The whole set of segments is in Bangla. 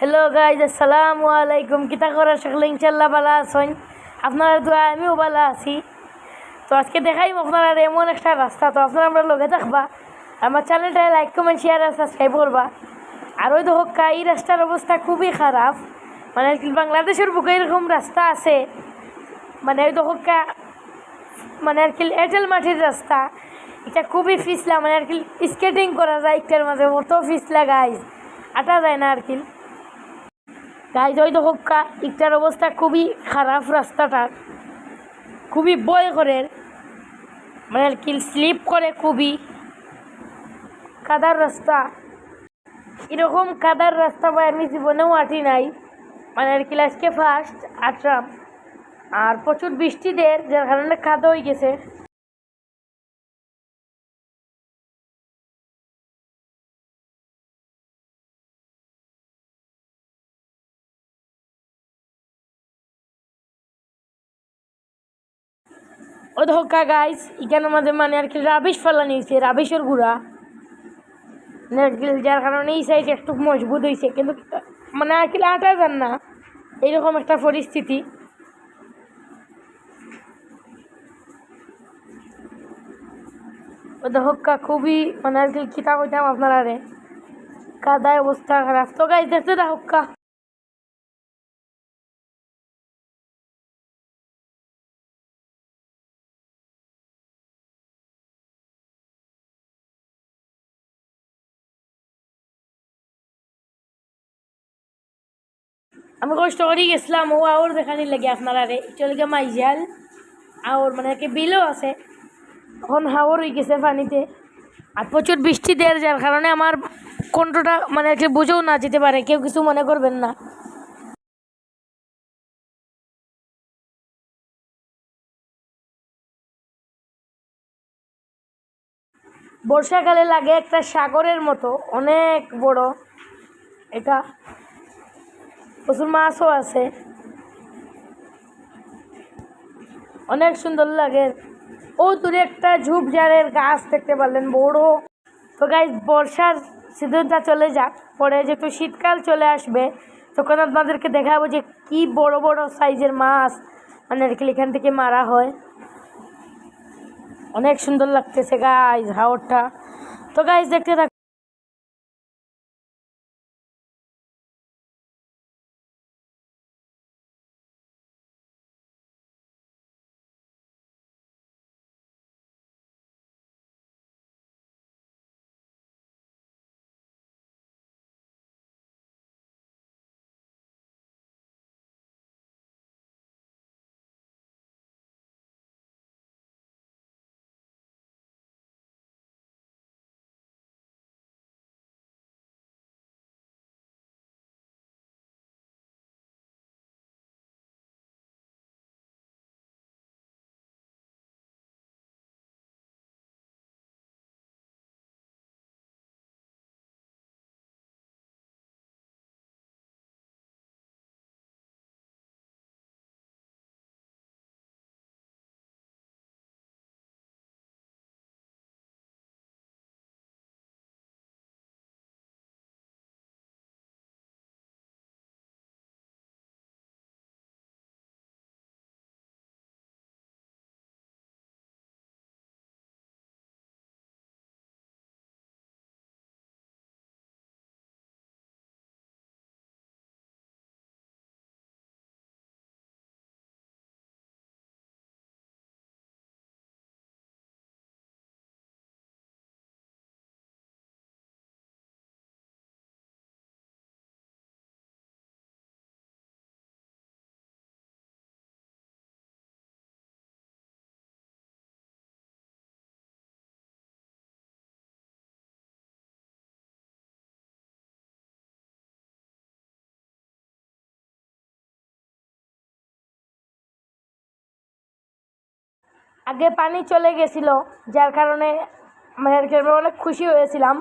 হ্যালো গাইজ আসসালামু আলাইকুম কিতা করার সকলে? ইনশাল্লাহ ভালো আছেন। আপনারা দোয়া আমিও ভালো আছি। তো আজকে দেখাই আপনারা এমন একটা রাস্তা। তো আপনারা আমরা লগে থাকবা। আমার চ্যানেলটা লাইক কমেন্ট শেয়ার আর সাবস্ক্রাইব করবা। আর ওই হোক্কা এই রাস্তার অবস্থা খুবই খারাপ। মানে বাংলাদেশের বুকে এরকম রাস্তা আছে। মানে ওই হোক্কা মানে আর কি এঁটেল মাটির রাস্তা। এটা খুবই ফিসলা। মানে আর কি স্কেটিং করা যায় একটার মাঝে। মতো ফিসলা গাইজ আটা যায় না আর কি। গাইজ, ওই তো হোক্কা একটার অবস্থা খুবই খারাপ রাস্তাটার খুবই বয় করে মানে আর কি স্লিপ করে খুবই। কাদার রাস্তা। এরকম কাদার রাস্তা ভাই আমি জীবনেও আটি নাই। মানে আর কি, আজকে ফার্স্ট আটরাম আর প্রচুর বৃষ্টি দের, যার কারণে কাদা হয়ে গেছে। ও ধোকা গাইস এখানে মাঝে মানে আর কি রাবিশ ফেলা নিয়েছে রাবিশের গুঁড়া। যার কারণে এই সাইড একটু মজবুত হয়েছে, কিন্তু মানে আর কি আটা যান না এইরকম একটা পরিস্থিতি। ও ধোকা খুবই মানে আর কি কিতা কইতাম আপনারা রে। কাদায় অবস্থা খারাপ। তো গাইস দেখতে দা হক্কা আমি কষ্ট করে গেছিলাম, ও আওর দেখানি লাগে আপনারা রে চলকে মাইজাল আওর মানে কি বিলও আছে। এখন হাওর হয়ে গেছে পানিতে। আর প্রচুর বৃষ্টি দেওয়ার যার কারণে আমার কণ্ঠটা মানে কি বুঝেও না যেতে পারে কেউ কিছু মনে করবেন না। বর্ষাকালে লাগে একটা সাগরের মতো, অনেক বড়। এটা প্রচুর মাছও আছে। অনেক সুন্দর লাগে। ও দূরে একটা ঝুপঝাড়ের গাছ দেখতে পারলেন, বড়। তো গাইজ বর্ষার সিজনটা চলে যাক, পরে যেহেতু শীতকাল চলে আসবে, তখন আপনাদেরকে দেখাবো যে কি বড় বড় সাইজের মাছ মানে আর কি এখান থেকে মারা হয়। অনেক সুন্দর লাগতেছে গাইজ হাওরটা। তো গাইজ দেখতে থাক আগে পানি চলে গেছিল, যার কারণে মানে আর কি অনেক খুশি হয়েছিলাম।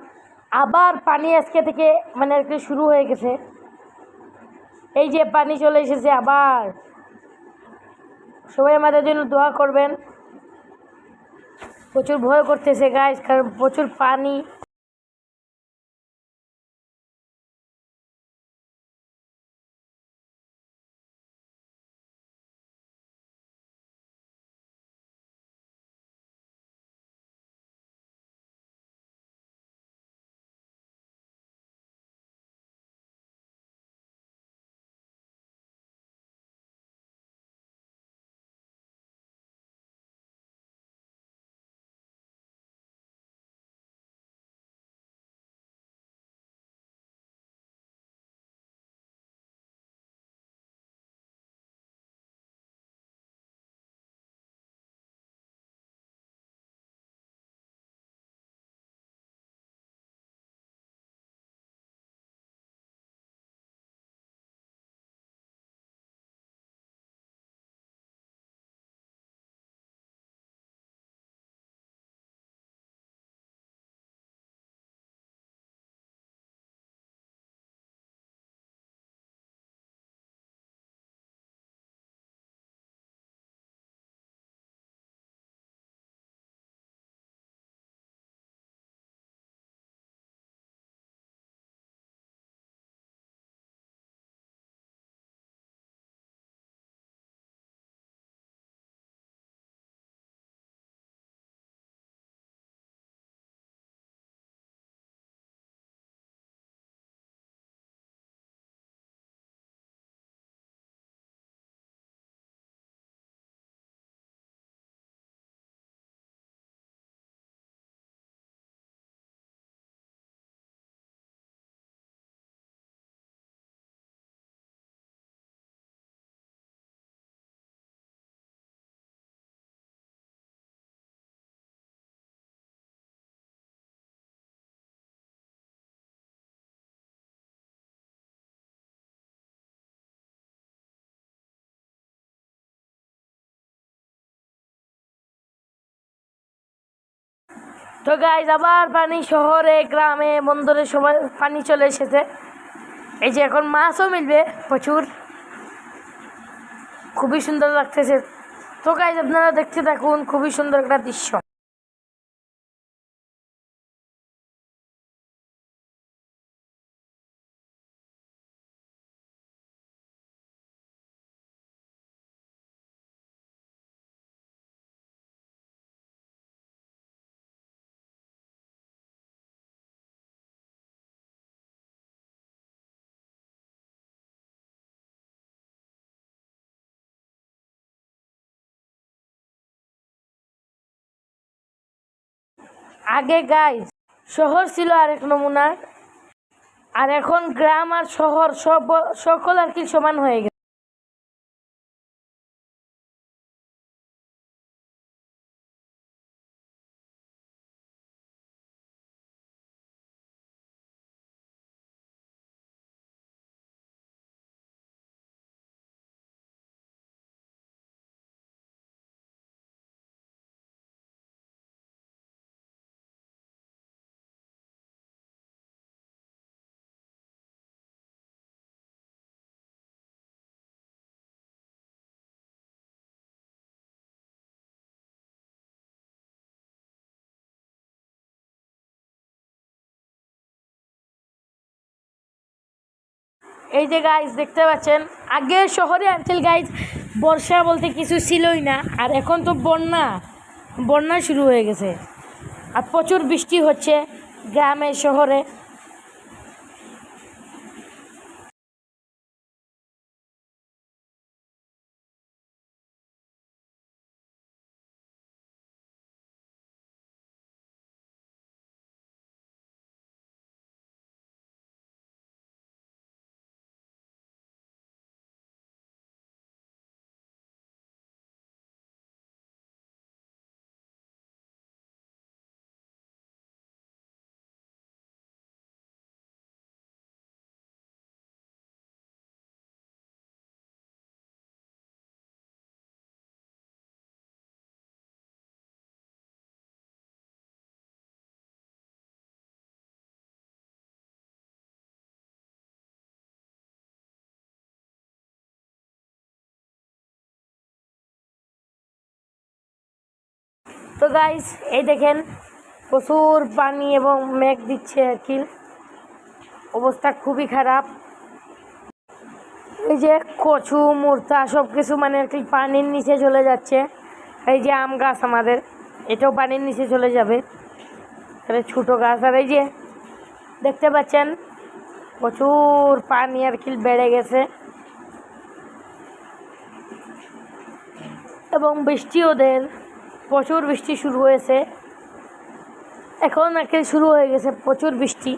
আবার পানি আজকে থেকে মানে আর কি শুরু হয়ে গেছে। এই যে পানি চলে এসেছে আবার। সবাই আমাদের জন্য দোয়া করবেন। প্রচুর ভয় করতেছে গাছ কারণ প্রচুর পানি। তো গাইজ আবার পানি শহরে, গ্রামে, বন্দরে সবাই পানি চলে এসেছে। এই যে এখন মাছও মিলবে, প্রচুর। খুবই সুন্দর লাগতেছে। তো গাইজ আপনারা দেখতে থাকুন, খুবই সুন্দর একটা দৃশ্য। আগে গাইজ শহর ছিল আরেক নমুনা আর এখন গ্রাম আর শহর সব, সকল আর কি সমান হয়ে গেছে। এই যে গাইজ দেখতে পাচ্ছেন? আগে শহরে আনছিল গাইজ বর্ষা বলতে কিছু ছিলই না, আর এখন তো বন্যা। বন্যা শুরু হয়ে গেছে। আর প্রচুর বৃষ্টি হচ্ছে গ্রামে শহরে। তো গাইস এই দেখেন প্রচুর পানি এবং মেঘ দিচ্ছে আর কি। অবস্থা খুবই খারাপ। এই যে কচু, মুরতা সব কিছু মানে আর কি পানির নিচে চলে যাচ্ছে। এই যে আম গাছ আমাদের, এটাও পানির নিচে চলে যাবে। তাহলে ছোটো গাছ, আর এই যে দেখতে পাচ্ছেন, প্রচুর পানি আর কি বেড়ে গেছে। এবং বৃষ্টি ওদের প্রচুর বৃষ্টি শুরু হয়েছে। এখন একে শুরু হয়ে গেছে প্রচুর বৃষ্টি।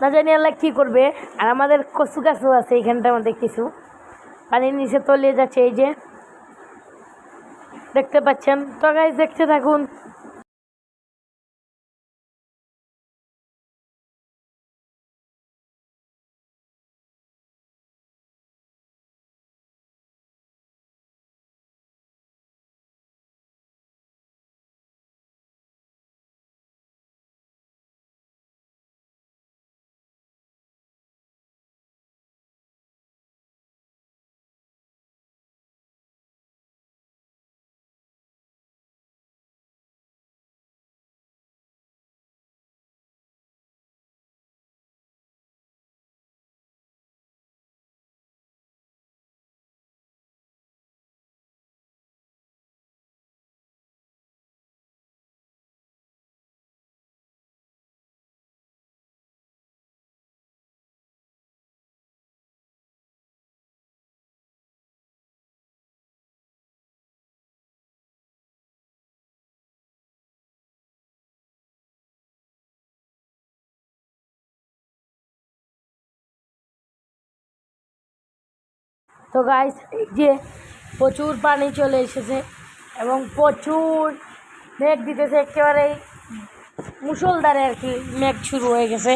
না জানি আল্লাহ কী করবে। আর আমাদের কচু গাছও আছে এইখানটা আমাদের কিছু পানির নিচে তলিয়ে যাচ্ছে এই যে। দেখতে পাচ্ছেন? তো গাইজ দেখতে থাকুন। তো গাইস এই যে প্রচুর পানি চলে এসেছে এবং প্রচুর মেঘ দিতেছে, একেবারেই মুসলধারে আর কি মেঘ শুরু হয়ে গেছে।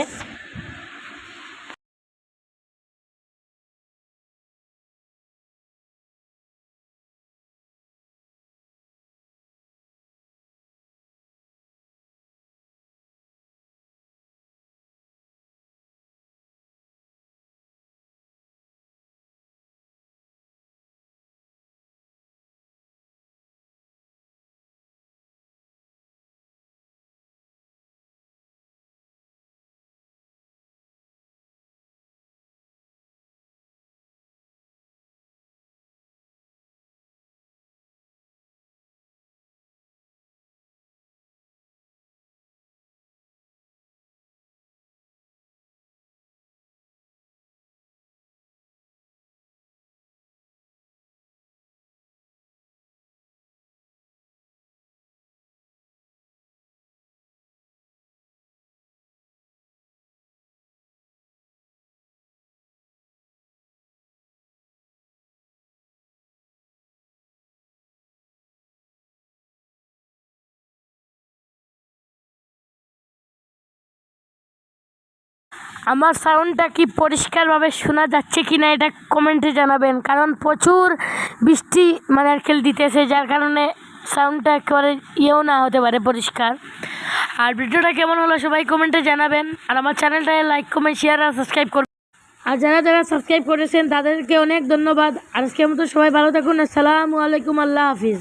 আমার সাউন্ডটা কি পরিষ্কারভাবে শোনা যাচ্ছে কি না এটা কমেন্টে জানাবেন। কারণ প্রচুর বৃষ্টি মানে আরকেল দিতেছে, যার কারণে সাউন্ডটা একেবারে ইয়েও না হতে পারে পরিষ্কার। আর ভিডিওটা কেমন হলো সবাই কমেন্টে জানাবেন। আর আমার চ্যানেলটায় লাইক কমেন্ট শেয়ার আর সাবস্ক্রাইব করবেন। আর যারা যারা সাবস্ক্রাইব করেছেন তাদেরকে অনেক ধন্যবাদ। আর আজকের মতো সবাই ভালো থাকুন। আসসালামু আলাইকুম। আল্লাহ হাফিজ।